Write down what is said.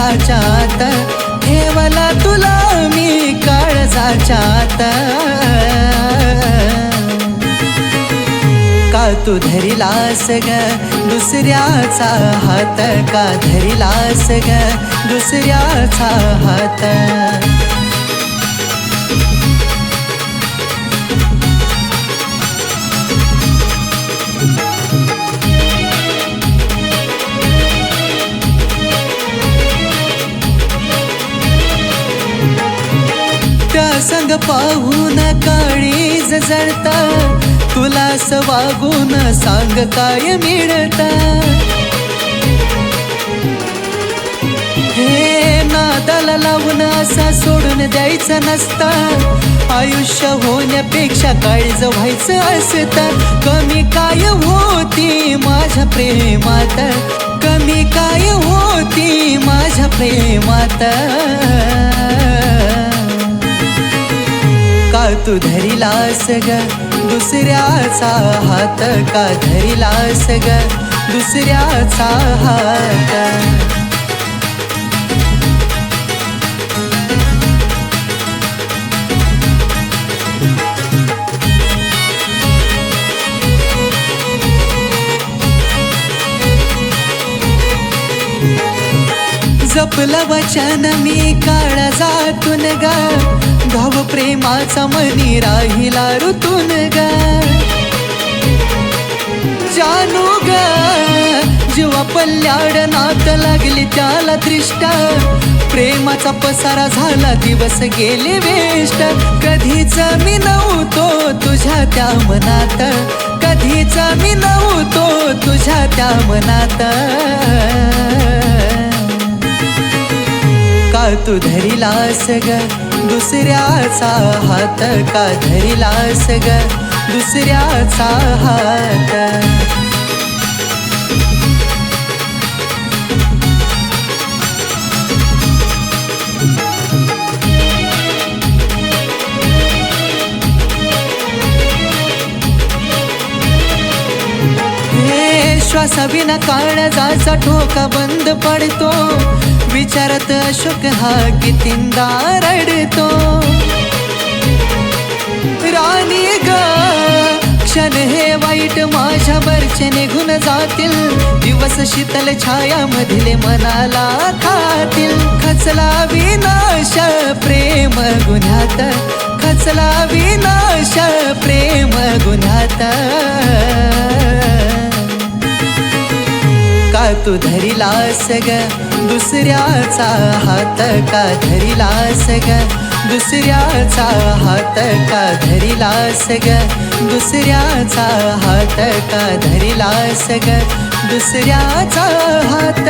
काळजाच्यात ठेवला तुला मी काळजाच्यात का तू धरिलास ग दुसऱ्याचा हात? का धरिलास ग दुसऱ्याचा हात? संग पाहून काळीज जळता. तुला वागून सांग काय मिळता. हे नादाला लावून असा सोडून द्यायचं नसता. आयुष्य होण्यापेक्षा काळीज व्हायचं असतं. कमी काय होती माझ्या प्रेमात? कमी काय होती माझ्या प्रेमात? तू धरिलास ग. दुसऱ्याचा हात का धरिलास ग? दुसऱ्याचा हात. जपलं वचन मी काळा जातून गा. भाव प्रेमाचा मनी राहिला ऋतून गा. जानू ग जीवा पल्ल्याड नात लागली त्याला दृष्टा. प्रेमाचा पसारा झाला दिवस गेले वेष्ट. कधीच मी नव्हतो तुझ्या त्या मनात. कधीच मी नव्हतो तुझ्या त्या मनात. तू धरिलास ग दुसऱ्याचा हात का धरिलास ग दुसऱ्याचा हात. हे श्वासाविना काळजाचा ठोका बंद पडतो. विचारत अशोक हा कितींदा रडतो. राणी ग क्षण हे वाईट माझ्या वरचे निघून जातील. दिवस शीतल छाया मधले मनाला खातील. खचला विनाश प्रेम गुन्ह्यात. खचला विनाश प्रेम गुन्ह्यात. तू धरिलास ग दुसऱ्याचा हात का धरिलास ग दुसऱ्याचा हात का धरिलास ग दुसऱ्याचा हात का धरिलास ग दुसऱ्याचा हात.